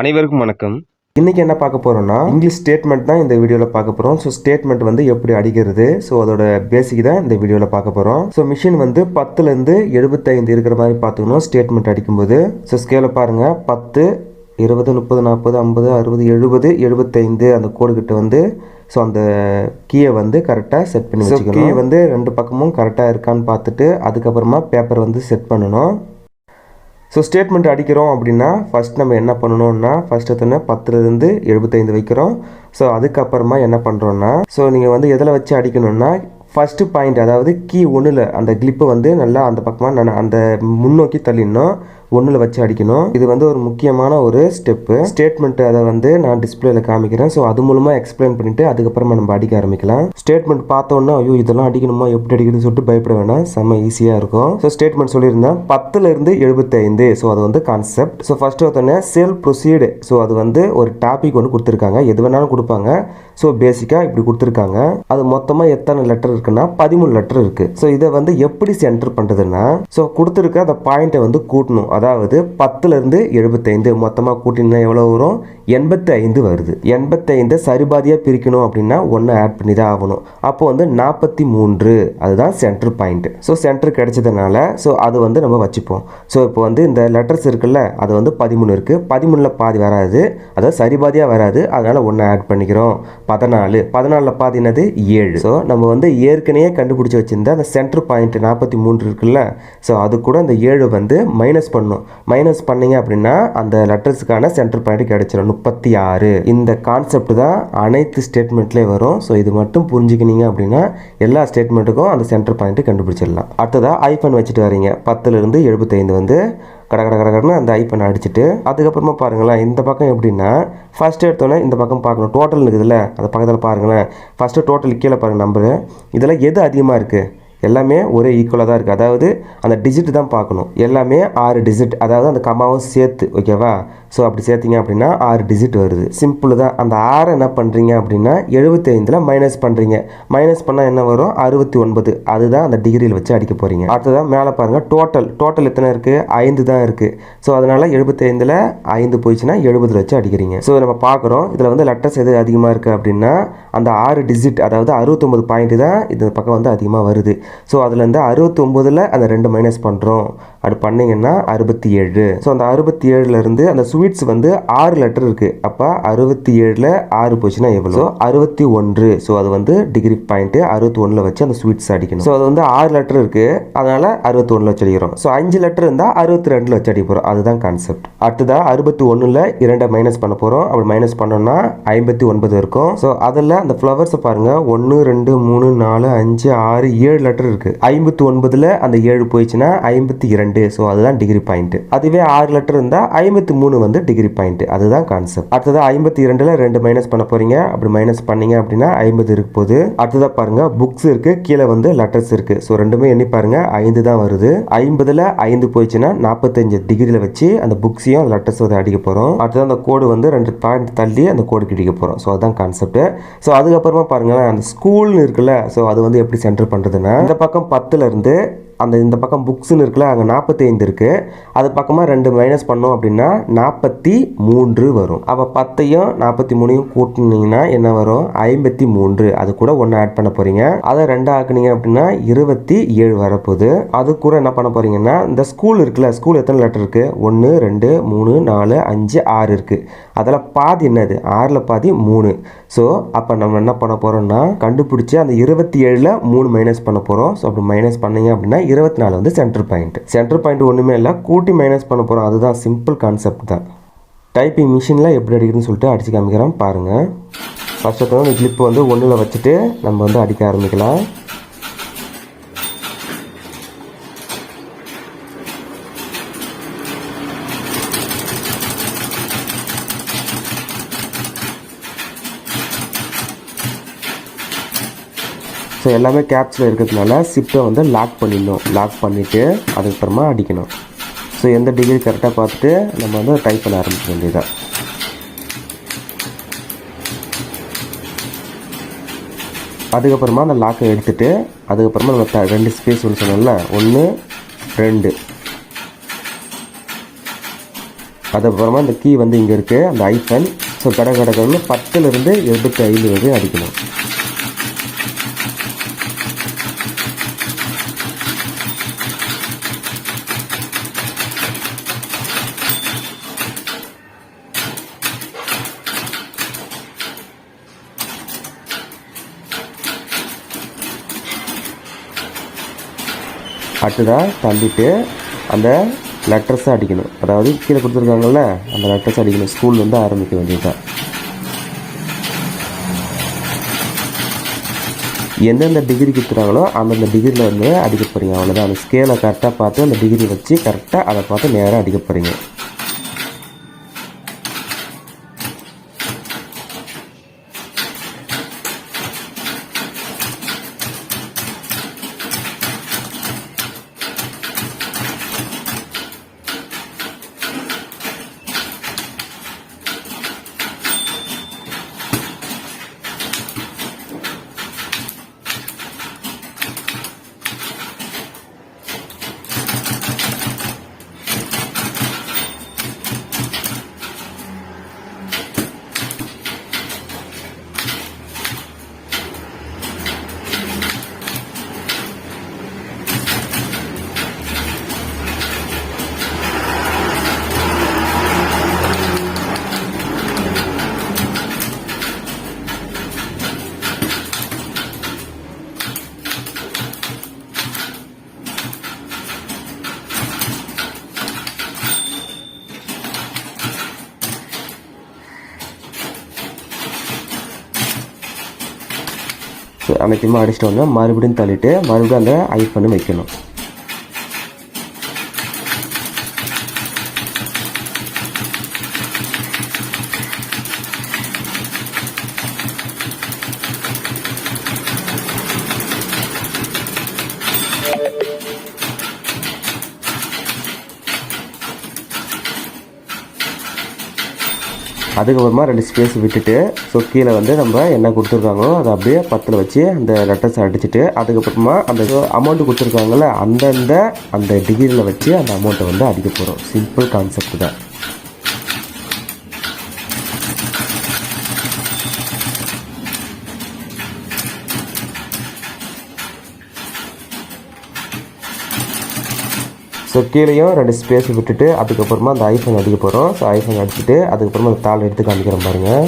அனைவருக்கும் வணக்கம். இன்றைக்கி என்ன பார்க்க போகிறோம்னா இங்கிலீஷ் ஸ்டேட்மெண்ட் தான் இந்த வீடியோவில் பார்க்க போகிறோம் ஸோ ஸ்டேட்மெண்ட் வந்து எப்படி அடிக்கிறது? ஸோ அதோட பேசிக் தான் இந்த வீடியோவில் பார்க்க போகிறோம் ஸோ மிஷின் வந்து பத்துலேருந்து எழுபத்தைந்து இருக்கிற மாதிரி பார்த்துக்கணும் ஸ்டேட்மெண்ட் அடிக்கும்போது. ஸோ ஸ்கேலை பாருங்கள் பத்து இருபது முப்பது நாற்பது ஐம்பது அறுபது எழுபது எழுபத்தைந்து அந்த கோடு கிட்ட வந்து ஸோ அந்த கீயை வந்து கரெக்டாக செட் பண்ணி வச்சுக்கணும். கீ வந்து ரெண்டு பக்கமும் கரெக்டாக இருக்கான்னு பார்த்துட்டு அதுக்கப்புறமா பேப்பர் வந்து செட் பண்ணணும். ஸோ ஸ்டேட்மெண்ட் அடிக்கிறோம் அப்படின்னா ஃபர்ஸ்ட் நம்ம என்ன பண்ணணும்னா ஃபர்ஸ்ட் எத்தனை பத்துலேருந்து எழுபத்தைந்து வைக்கிறோம். ஸோ அதுக்கப்புறமா என்ன பண்ணுறோன்னா ஸோ நீங்கள் வந்து எதில் வச்சு அடிக்கணும்னா ஃபஸ்ட்டு பாயிண்ட் அதாவது கீ ஒன்றில் அந்த கிளிப்பை வந்து நல்லா அந்த பக்கமாக நான் அந்த முன்னோக்கி தள்ளிடணும். ஒன்றில் வச்சு அடிக்கணும். இது வந்து ஒரு முக்கியமான ஒரு ஸ்டெப்பு ஸ்டேட்மெண்ட் அதை வந்து நான் டிஸ்பிளேல காமிக்கிறேன். ஸோ அது மூலமாக எக்ஸ்பிளைன் பண்ணிவிட்டு அதுக்கப்புறமா நம்ம அடிக்க ஆரம்பிக்கலாம். ஸ்டேட்மெண்ட் பார்த்தோன்னா ஐயோ இதெல்லாம் அடிக்கணுமா? எப்படி அடிக்கணும்னு சொல்லிட்டு பயப்பட வேணாம். செம்ம ஈஸியாக இருக்கும். ஸோ ஸ்டேட்மெண்ட் சொல்லியிருந்தேன். பத்துல இருந்து எழுபத்தைந்து. ஸோ அது வந்து கான்செப்ட் ஸோ ஃபர்ஸ்ட் ஒருத்தனே சேல் ப்ரொசீடு ஸோ அது வந்து ஒரு டாபிக் ஒன்று கொடுத்துருக்காங்க. எது வேணாலும் கொடுப்பாங்க. ஸோ பேசிக்காக இப்படி கொடுத்துருக்காங்க. அது மொத்தமாக எத்தனை லெட்டர் இருக்குன்னா பதிமூணு லெட்டர் இருக்குது ஸோ இதை வந்து எப்படி சென்டர் பண்ணுறதுன்னா ஸோ கொடுத்துருக்க அந்த பாயிண்ட்டை வந்து கூட்டணும். அதாவது பத்துலேருந்து எழுபத்தைந்து மொத்தமாக கூட்டினா எவ்வளோ வரும்? எண்பத்தி ஐந்து வருது. எண்பத்தைந்து சரிபாதியாக பிரிக்கணும் அப்படின்னா ஒன்று ஆட் பண்ணி தான் ஆகணும். அப்போ வந்து நாற்பத்தி மூன்று அதுதான் சென்டர் பாயிண்ட் ஸோ சென்டர் கிடைச்சதுனால ஸோ அது வந்து நம்ம வச்சுப்போம். ஸோ இப்போ வந்து இந்த லெட்டர்ஸ் இருக்குல்ல அது வந்து பதிமூணு இருக்குது பதிமூணில் பாதி வராது. அதாவது சரிபாதியாக வராது. அதனால் ஒன்று ஆட் பண்ணிக்கிறோம். பதினாலு. பதினாலில் பாதி என்னது? ஏழு. ஸோ நம்ம வந்து ஏற்கனவே கண்டுபிடிச்சி வச்சுருந்தா அந்த சென்டர் பாயிண்ட் நாற்பத்தி மூன்று இருக்குல்ல ஸோ அது கூட அந்த ஏழு வந்து மைனஸ் பண்ணணும் மைனஸ் பண்ணீங்க அப்படின்னா அந்த லெட்டர்ஸுக்கான சென்டர் பாயிண்ட் கிடைச்சிடும் முப்பத்தி ஆறு. இந்த கான்செப்ட் தான் அனைத்து ஸ்டேட்மெண்ட்லேயும் வரும். ஸோ இது மட்டும் புரிஞ்சுக்கினீங்க அப்படின்னா எல்லா ஸ்டேட்மெண்ட்டுக்கும் அந்த சென்டர் பாயிண்ட்டு கண்டுபிடிச்சிடலாம். அடுத்ததாக ஐஃபன் வச்சுட்டு வரீங்க. பத்துலேருந்து எழுபத்தைந்து வந்து கட கட கடகடன்னு அந்த ஐப்பனை அடிச்சுட்டு அதுக்கப்புறமா பாருங்களேன் இந்த பக்கம் எப்படின்னா ஃபஸ்ட்டு எடுத்தோன்னே இந்த பக்கம் பார்க்கணும். டோட்டல் இருக்குதுல்ல அந்த பக்கத்தில் பாருங்களேன். ஃபஸ்ட்டு டோட்டல் கீழே பாருங்கள் நம்பரு இதில் எது அதிகமாக இருக்குது எல்லாமே ஒரே ஈக்குவலாக தான் இருக்குது அதாவது அந்த டிஜிட் தான் பார்க்கணும். எல்லாமே ஆறு டிஜிட் அதாவது அந்த கமாவும் சேர்த்து ஓகேவா ஸோ அப்படி சேர்த்திங்க அப்படின்னா ஆறு டிஜிட் வருது. சிம்பிள் தான். அந்த ஆறை என்ன பண்ணுறீங்க அப்படின்னா எழுபத்தைந்தில் மைனஸ் பண்ணுறீங்க மைனஸ் பண்ணால் என்ன வரும்? அறுபத்தி ஒன்பது அதுதான் அந்த டிகிரியில் வச்சு அடிக்க போகிறீங்க அடுத்ததான் மேலே பாருங்கள் டோட்டல் டோட்டல் எத்தனை இருக்குது ஐந்து தான் இருக்குது ஸோ அதனால் எழுபத்தைந்தில் ஐந்து போயிடுச்சுன்னா எழுபதில் வச்சு அடிக்கிறீங்க. ஸோ நம்ம பார்க்குறோம். இதில் வந்து லெட்டர்ஸ் எது அதிகமாக இருக்குது அப்படின்னா அந்த ஆறு டிஜிட் அதாவது அறுபத்தொம்பது பாயிண்ட் தான் இந்த பக்கம் வந்து அதிகமாக வருது. ஸோ அதுலேருந்து அறுபத்தொம்போதில் அந்த ரெண்டு மைனஸ் பண்ணுறோம் அது பண்ணிங்கன்னா அறுபத்தி ஏழு ஸோ அந்த அறுபத்தி ஏழுலேருந்து அந்த யூனிட்ஸ் வந்து ஆறு லெட்டர் இருக்குது அப்போ அறுபத்தி ஏழில் ஆறு போச்சுன்னா எவ்வளோ அறுபத்தி ஒன்று. ஸோ அது வந்து டிகிரி பாயிண்ட்டு அறுபத்தி ஒன்றில் வச்சு அந்த ஸ்வீட்ஸ் அடிக்கணும். ஸோ அது வந்து ஆறு லெட்டர் இருக்குது அதனால் அறுபத்தி ஒன்றில் வச்சு அடிக்கிறோம். ஸோ அஞ்சு லெட்டர் இருந்தால் அறுபத்தி ரெண்டில் வச்சு அடிக்க போகிறோம் அதுதான் கான்செப்ட் அடுத்ததாக அறுபத்தி ஒன்றில் இரண்டை மைனஸ் பண்ண போகிறோம் அப்படி மைனஸ் பண்ணோம்னா ஐம்பத்தி ஒன்பது இருக்கும். ஸோ அதில் அந்த ஃப்ளவர்ஸை பாருங்கள் ஒன்று ரெண்டு மூணு நாலு அஞ்சு ஆறு ஏழு லெட்டர் இருக்குது ஐம்பத்தி ஒன்பதில் அந்த ஏழு போயிடுச்சுன்னா ஐம்பத்தி இரண்டு. ஸோ அதுதான் டிகிரி பாயிண்ட் அதுவே ஆறு லெட்டர் இருந்தால் ஐம்பத்தி மூணு வந்து டிகிரி பாயிண்ட் அதுதான் கான்செப்ட் அடுத்தது ஐம்பத்தி இரண்டில் ரெண்டு மைனஸ் பண்ண போகிறீங்க அப்படி மைனஸ் பண்ணீங்க அப்படின்னா ஐம்பது இருக்கு போகுது. அடுத்ததாக பாருங்க புக்ஸ் இருக்கு. கீழே வந்து லெட்டர்ஸ் இருக்கு. ஸோ ரெண்டுமே எண்ணி பாருங்க. ஐந்து தான் வருது. ஐம்பதுல ஐந்து போயிடுச்சுன்னா நாற்பத்தஞ்சு டிகிரியில் வச்சு அந்த புக்ஸையும் அந்த லெட்டர்ஸ் வந்து அடிக்க போகிறோம் அடுத்தது அந்த கோடு வந்து ரெண்டு பாயிண்ட் தள்ளி அந்த கோடு கிடிக்க போகிறோம் ஸோ அதுதான் கான்செப்ட் ஸோ அதுக்கப்புறமா பாருங்களேன் அந்த ஸ்கூல்னு இருக்குல்ல. ஸோ அது வந்து எப்படி சென்டர் பண்ணுறதுன்னா இந்த பக்கம் பத்துல இருந்து அந்த இந்த பக்கம் புக்ஸ்னு இருக்குல்ல அங்கே நாற்பத்தி ஐந்து இருக்குது அது பக்கமாக ரெண்டு மைனஸ் பண்ணோம் அப்படின்னா நாற்பத்தி மூன்று வரும். அப்போ பத்தையும் நாற்பத்தி மூணையும் கூட்டினீங்கன்னா என்ன வரும்? ஐம்பத்தி மூன்று. அது கூட ஒன்று ஆட் பண்ண போகிறீங்க அதை ரெண்டு ஆக்குனீங்க அப்படின்னா இருபத்தி ஏழு வரப்போகுது. அது கூட என்ன பண்ண போகிறீங்கன்னா இந்த ஸ்கூல் இருக்குல்ல ஸ்கூல் எத்தனை லெட்டர் இருக்குது ஒன்று ரெண்டு மூணு நாலு அஞ்சு ஆறு இருக்குது அதில் பாதி என்னது? ஆறில் பாதி மூணு. ஸோ அப்போ நம்ம என்ன பண்ண போகிறோம்னா கண்டுபிடிச்சி அந்த இருபத்தி ஏழில் மூணு மைனஸ் பண்ண போகிறோம் ஸோ அப்படி மைனஸ் பண்ணீங்க அப்படின்னா இருபத்தி நாலு வந்து சென்டர் பாயிண்ட் சென்டர் பாயிண்ட் ஒன்றுமே இல்லை கூட்டி மைனஸ் பண்ண போகிறோம் அதுதான் சிம்பிள் கான்செப்ட் தான். டைப்பிங் மிஷினில் எப்படி அடிக்கிறதுன்னு சொல்லிட்டு அடித்து காமிக்கிறேன். பாருங்கள் ஃபஸ்ட்டு இந்த கிளிப்பு வந்து ஒன்றில் வச்சுட்டு நம்ம வந்து அடிக்க ஆரம்பிக்கலாம். ஸோ எல்லாமே கேப்ஸில் இருக்கிறதுனால சிப்பை வந்து லாக் பண்ணிடணும். லாக் பண்ணிவிட்டு அதுக்கப்புறமா அடிக்கணும். ஸோ எந்த டிகிரி கரெக்டாக பார்த்துட்டு நம்ம வந்து டைப் பண்ண ஆரம்பிக்க வேண்டியதான் அதுக்கப்புறமா அந்த லாக்கை எடுத்துட்டு அதுக்கப்புறமா நம்ம ரெண்டு ஸ்பேஸ் ஒன்று சொன்னோம்ல? ஒன்று ரெண்டு. அதுக்கப்புறமா இந்த கீ வந்து இங்கே இருக்குது அந்த ஐஃபன் ஸோ கட கடகன்னு பத்துலேருந்து எழுபத்தி ஐந்து வரை அடிக்கணும். அட்டுதான் தள்ளிட்டு அந்த லெட்டர்ஸை அடிக்கணும். அதாவது கீழே கொடுத்துருக்காங்கல்ல அந்த லெட்டர்ஸ் அடிக்கணும். ஸ்கூல்லேருந்து வந்து ஆரம்பிக்க வேண்டியதுதான். எந்தெந்த டிகிரி கொடுத்துறாங்களோ அந்தந்த டிகிரியில் வந்து அடிக்க போகிறீங்க அவ்வளோதான் அந்த ஸ்கேலை கரெக்டாக பார்த்து அந்த டிகிரி வச்சு கரெக்டாக அதை பார்த்து நேராக அடிக்க போகிறீங்க ஸோ அனைத்தையுமே அடிச்சிட்டோன்னா மறுபடியும் தள்ளிட்டு மறுபடியும் அந்த ஐஃபனை வைக்கணும். அதுக்கப்புறமா ரெண்டு ஸ்பேஸ் விட்டுட்டு ஸோ கீழே வந்து நம்ம என்ன கொடுத்துருக்காங்களோ அதை அப்படியே பத்தில் வச்சு அந்த லெட்டர்ஸ் அடிச்சுட்டு அதுக்கப்புறமா அந்த அமௌண்ட் கொடுத்துருக்காங்கல்ல அந்தந்த அந்த டிகிரியில் வச்சு அந்த அமௌண்ட்டை வந்து அடிக்க போகிறோம் சிம்பிள் கான்செப்ட் தான். ஸோ கீழேயும் ரெண்டு ஸ்பேஸ் விட்டுட்டு அதுக்கப்புறமா அந்த ஐஃபோன் அடிக்க போகிறோம் ஸோ ஐஃபோன் அடிச்சுட்டு அதுக்கப்புறமா அந்த தாள் எடுத்து காமிக்கிறோம் பாருங்கள்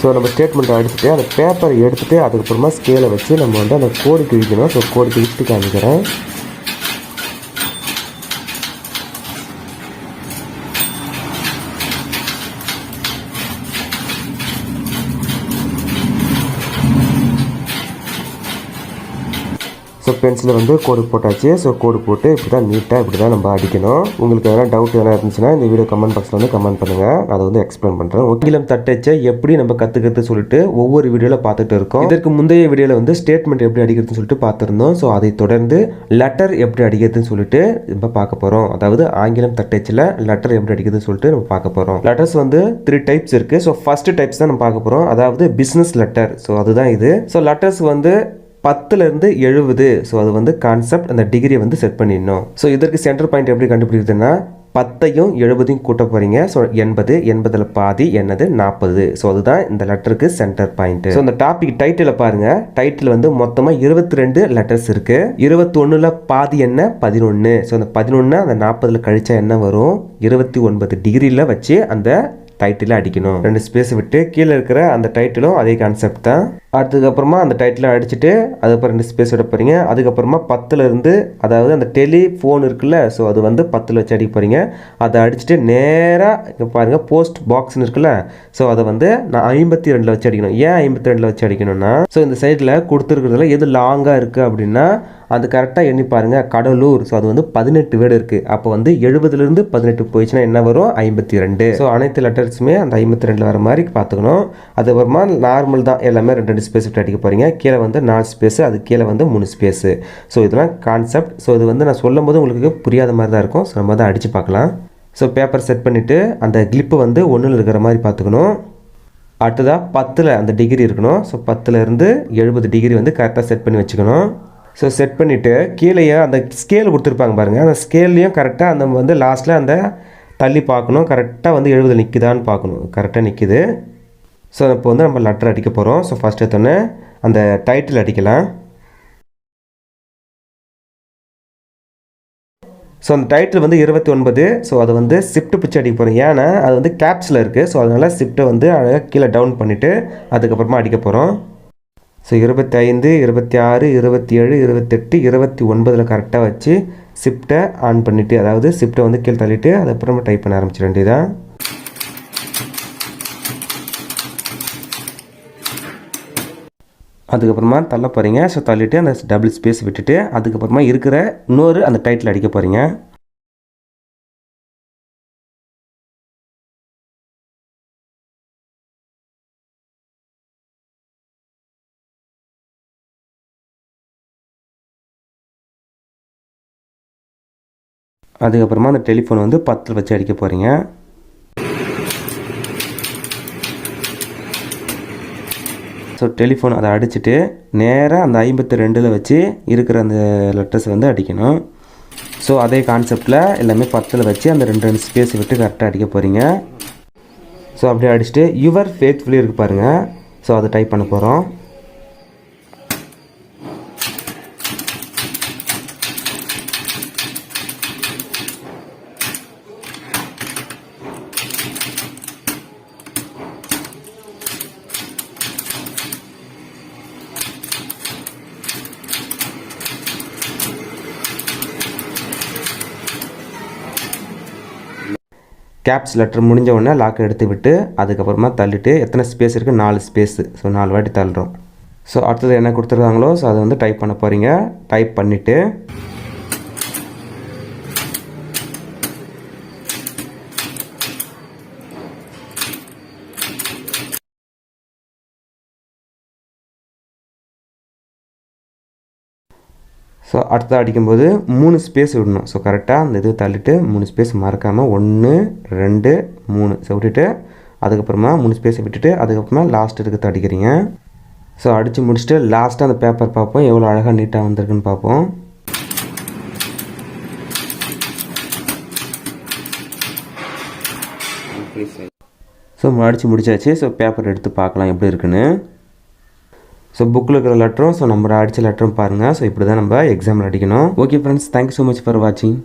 ஸோ நம்ம ஸ்டேட்மெண்ட்டை அடிச்சுட்டு அந்த பேப்பரை எடுத்துகிட்டு அதுக்கப்புறமா ஸ்கேலை வச்சு நம்ம வந்து அந்த கோடு கிழிக்கணும் ஸோ கோடு கிழிச்சிட்டு காமிக்கிறேன். பென்சிலில் வந்து கோடு போட்டாச்சு. ஸோ கோடு போட்டு இப்படி தான் நீட்டாக இப்படி தான் நம்ம அடிக்கணும். உங்களுக்கு எதனா டவுட் எதனா இருந்துச்சுன்னா இந்த வீடியோ கமெண்ட் பாக்ஸில் வந்து கமெண்ட் பண்ணுங்கள் நான் அதை வந்து எக்ஸ்பிளைன் பண்ணுறேன் ஒக்கிலம் தட்டச்சை எப்படி நம்ம கற்றுக்கிறது சொல்லிட்டு ஒவ்வொரு வீடியோவில் பார்த்துட்டு இருக்கோம். இதற்கு முந்தைய வீடியோவில் வந்து ஸ்டேட்மெண்ட் எப்படி அடிக்கிறதுன்னு சொல்லிட்டு பார்த்துருந்தோம். ஸோ அதை தொடர்ந்து லெட்டர் எப்படி அடிக்கிறதுன்னு சொல்லிட்டு நம்ம பார்க்க போகிறோம் அதாவது ஆங்கிலம் தட்டச்சில் லெட்டர் எப்படி அடிக்கிறதுன்னு சொல்லிட்டு நம்ம பார்க்க போகிறோம் லெட்டர்ஸ் வந்து த்ரீ டைப்ஸ் இருக்குது ஸோ ஃபஸ்ட்டு டைப்ஸ் தான் நம்ம பார்க்க போகிறோம் அதாவது பிஸ்னஸ் லெட்டர் ஸோ அதுதான் இது. ஸோ லெட்டர்ஸ் வந்து பத்துலேருந்து எழுபது ஸோ அது வந்து கான்செப்ட் அந்த டிகிரியை வந்து செட் பண்ணிடணும். ஸோ இதற்கு சென்டர் பாயிண்ட் எப்படி கண்டுபிடிக்கிறதுன்னா பத்தையும் எழுபதையும் கூட்ட போகிறீங்க ஸோ எண்பது எண்பதில் பாதி என்னது நாற்பது ஸோ அதுதான் இந்த லெட்டருக்கு சென்டர் பாயிண்ட் ஸோ இந்த டாபிக் டைட்டில் பாருங்கள் டைட்டில் வந்து மொத்தமாக இருபத்தி ரெண்டு லெட்டர்ஸ் இருக்குது இருபத்தொன்னுல பாதி என்ன? பதினொன்று ஸோ அந்த பதினொன்று அந்த நாற்பதில் கழிச்சா என்ன வரும்? இருபத்தி ஒன்பது டிகிரியில் வச்சு அந்த டைட்டில் அடிக்கணும். ரெண்டு ஸ்பேஸ் விட்டு கீழே இருக்கிற அந்த டைட்டிலும் அதே கான்செப்ட் தான். அதுக்கப்புறமா அந்த டைட்டிலை அடிச்சுட்டு அதுக்கப்புறம் ரெண்டு ஸ்பேஸ் விட போகிறீங்க அதுக்கப்புறமா பத்தில் இருந்து அதாவது அந்த டெலிஃபோன் இருக்குல்ல ஸோ அது வந்து பத்தில் வச்சு அடிக்க போகிறீங்க அதை அடிச்சுட்டு நேராக இங்கே பாருங்கள் போஸ்ட் பாக்ஸ்னு இருக்குல்ல ஸோ அதை வந்து நான் ஐம்பத்தி ரெண்டில் வச்சு அடிக்கணும். ஏன் ஐம்பத்தி ரெண்டில் வச்சு அடிக்கணும்னா ஸோ இந்த சைடில் கொடுத்துருக்கிறதுல எது லாங்காக இருக்குது அப்படின்னா அது கரெக்டாக எண்ணி பாருங்கள் கடலூர். ஸோ அது வந்து பதினெட்டு வேர்டு இருக்குது அப்போ வந்து எழுபதுலேருந்து பதினெட்டு போயிடுச்சுன்னா என்ன வரும்? ஐம்பத்தி ரெண்டு. ஸோ அனைத்து லெட்டர்ஸுமே அந்த ஐம்பத்தி ரெண்டில் வர மாதிரி பார்த்துக்கணும். அதுக்கப்புறமா நார்மல் தான். எல்லாமே ரெண்டு ரெண்டு ஸ்பேஸ் விட்டு அடிக்க போகிறீங்க கீழே வந்து நாலு ஸ்பேஸு அது கீழே வந்து மூணு ஸ்பேஸு ஸோ இதெல்லாம் கான்செப்ட் ஸோ இது வந்து நான் சொல்லும் போது உங்களுக்கு புரியாத மாதிரி தான் இருக்கும். ஸோ நம்ம தான் அடித்து பார்க்கலாம். ஸோ பேப்பர் செட் பண்ணிவிட்டு அந்த கிளிப்பு வந்து ஒன்றில் இருக்கிற மாதிரி பார்த்துக்கணும். அடுத்ததாக பத்தில் அந்த டிகிரி இருக்கணும். ஸோ பத்துலேருந்து எழுபது டிகிரி வந்து கரெக்டாக செட் பண்ணி வச்சுக்கணும். ஸோ செட் பண்ணிவிட்டு கீழேயே அந்த ஸ்கேல் கொடுத்துருப்பாங்க பாருங்கள் அந்த ஸ்கேல்லையும் கரெக்டாக அந்த வந்து லாஸ்ட்டில் அந்த தள்ளி பார்க்கணும். கரெக்டாக வந்து எழுபது நிற்குதான்னு பார்க்கணும். கரெக்டாக நிற்கிது ஸோ இப்போ வந்து நம்ம லெட்டர் அடிக்க போகிறோம் ஸோ ஃபஸ்ட் எடுத்தோன்னே அந்த டைட்டில் அடிக்கலாம். ஸோ அந்த டைட்டில் வந்து இருபத்தி ஒன்பது ஸோ அது வந்து ஷிஃப்ட் பிச்சு அடிக்க போகிறோம் ஏன்னா அது வந்து கேப்ஸில் இருக்குது ஸோ அதனால் ஷிஃப்ட்டை வந்து அழகாக கீழே டவுன் பண்ணிவிட்டு அதுக்கப்புறமா அடிக்க போகிறோம் ஸோ இருபத்தி ஐந்து இருபத்தி ஆறு இருபத்தி ஏழு இருபத்தெட்டு இருபத்தி ஒன்பதில் கரெக்டாக வச்சு ஷிஃப்ட்டை ஆன் பண்ணிவிட்டு அதாவது ஷிஃப்ட்டை வந்து கீழே தள்ளிட்டு அதுக்கப்புறமா டைப் பண்ண ஆரம்பிச்சிட வேண்டியதான் அதுக்கப்புறமா தள்ள போகிறீங்க ஸோ தள்ளிட்டு அந்த டபுள் ஸ்பேஸ் விட்டுட்டு அதுக்கப்புறமா இருக்கிற இன்னொரு அந்த டைட்டில் அடிக்க போகிறீங்க அதுக்கப்புறமா அந்த டெலிஃபோன் வந்து பத்தில் வச்சு அடிக்க போகிறீங்க ஸோ டெலிஃபோன் அதை அடிச்சுட்டு நேராக அந்த ஐம்பத்தி ரெண்டில் வச்சு இருக்கிற அந்த லெட்டர்ஸ் வந்து அடிக்கணும். ஸோ அதே கான்செப்டில் எல்லாமே பத்தில் வச்சு அந்த ரெண்டு ரெண்டு ஸ்பேஸ் விட்டு கரெக்டாக அடிக்க போகிறீங்க ஸோ அப்படியே அடிச்சுட்டு யுவர் ஃபேத்ஃபுல்லி இருக்கு பாருங்கள் ஸோ அதை டைப் பண்ண போகிறோம் கேப்ஸ் லெட்டர் முடிஞ்ச உடனே லாக்கை எடுத்து விட்டு அதுக்கப்புறமா தள்ளிட்டு எத்தனை ஸ்பேஸ் இருக்குது நாலு ஸ்பேஸு ஸோ நாலு வாட்டி தள்ளுறோம். ஸோ அடுத்தது என்ன கொடுத்துருக்காங்களோ ஸோ அதை வந்து டைப் பண்ண போகிறீங்க டைப் பண்ணிவிட்டு ஸோ அடுத்ததாக அடிக்கும்போது மூணு ஸ்பேஸ் விடணும். ஸோ கரெக்டாக அந்த இது தள்ளிட்டு மூணு ஸ்பேஸ் மறக்காமல் ஒன்று ரெண்டு மூணு. ஸோ விட்டுட்டு அதுக்கப்புறமா மூணு ஸ்பேஸை விட்டுட்டு அதுக்கப்புறமா லாஸ்ட் இருக்கிறத அடிக்கிறீங்க ஸோ அடித்து முடிச்சுட்டு லாஸ்ட்டாக அந்த பேப்பர் பார்ப்போம். எவ்வளோ அழகாக நீட்டாக வந்திருக்குன்னு பார்ப்போம். ஸோ அடித்து முடிச்சாச்சு. ஸோ பேப்பர் எடுத்து பார்க்கலாம் எப்படி இருக்குன்னு. ஸோ புக்கில் இருக்கிற லெட்டரும் ஸோ நம்ம அடித்த லெட்டரும் பாருங்கள் ஸோ இப்படி தான் நம்ம எக்ஸாமில் அடிக்கணும். Okay friends thank you so much for வாட்சிங்